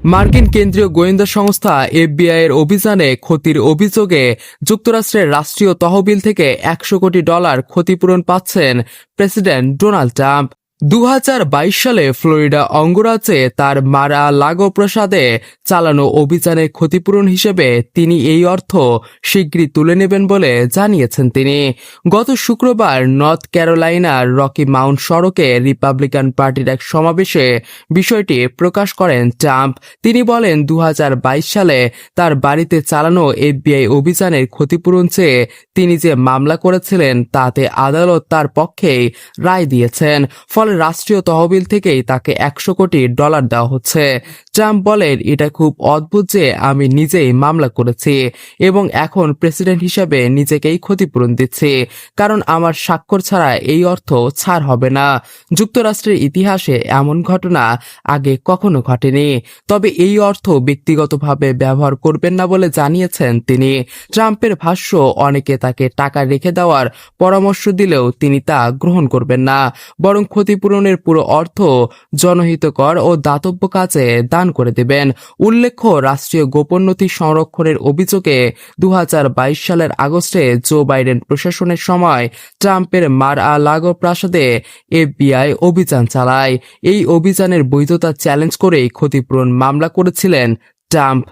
মার্কিন কেন্দ্রীয় গোয়েন্দা সংস্থা এফবিআই এর অভিযানে ক্ষতির অভিযোগে যুক্তরাষ্ট্রের রাষ্ট্রীয় তহবিল থেকে একশো কোটি ডলার ক্ষতিপূরণ পাচ্ছেন প্রেসিডেন্ট ডোনাল্ড ট্রাম্প। দু হাজার বাইশ সালে ফ্লোরিডা অঙ্গরাজ্যে তার মারা লাগো প্রসাদে চালানো অভিযানের ক্ষতিপূরণ হিসেবে তিনি এই অর্থ শীঘ্রই তুলে নেবেন বলে জানিয়েছেন তিনি। গত শুক্রবার নর্থ ক্যারোলাইনার রকি মাউন্ট সড়কে রিপাবলিকান পার্টির এক সমাবেশে বিষয়টি প্রকাশ করেন ট্রাম্প। তিনি বলেন দু হাজার বাইশ সালে তার বাড়িতে চালানো এফবিআই অভিযানের ক্ষতিপূরণ চেয়ে তিনি যে মামলা করেছিলেন তাতে আদালত তার পক্ষেই রায় দিয়েছেন। ফলে রাষ্ট্রীয় তহবিল থেকেই তাকে একশো কোটি ডলার দেওয়া হচ্ছে। ট্রাম্প বলেন, এটা খুব অদ্ভুত যে আমি নিজেই মামলা করেছি এবং এখন প্রেসিডেন্ট হিসেবে নিজেকেই ক্ষতিপূরণ দিচ্ছি। কারণ আমার স্বাক্ষর ছাড়া এই অর্থ ছাড় হবে না। যুক্তরাষ্ট্রের ইতিহাসে এমন ঘটনা আগে কখনো ঘটেনি। তবে এই অর্থ ব্যক্তিগতভাবে ব্যবহার করবেন না বলে জানিয়েছেন তিনি। ট্রাম্পের ভাষ্য, অনেকে তাকে টাকা রেখে দেওয়ার পরামর্শ দিলেও তিনি তা গ্রহণ করবেন না। বরং ক্ষতিপূরণের পুরো অর্থ জনহিতকর ও দাতব্য কাজে দান করে দেবেন। উল্লেখ্য, রাষ্ট্রীয় গোপন নথি সংরক্ষণের অভিযোগে দু হাজার বাইশ সালের আগস্টে জো বাইডেন প্রশাসনের সময় ট্রাম্পের মার আ লাগো প্রাসাদে এফবিআই অভিযান চালায়। এই অভিযানের বৈধতা চ্যালেঞ্জ করেই ক্ষতিপূরণ মামলা করেছিলেন ট্রাম্প।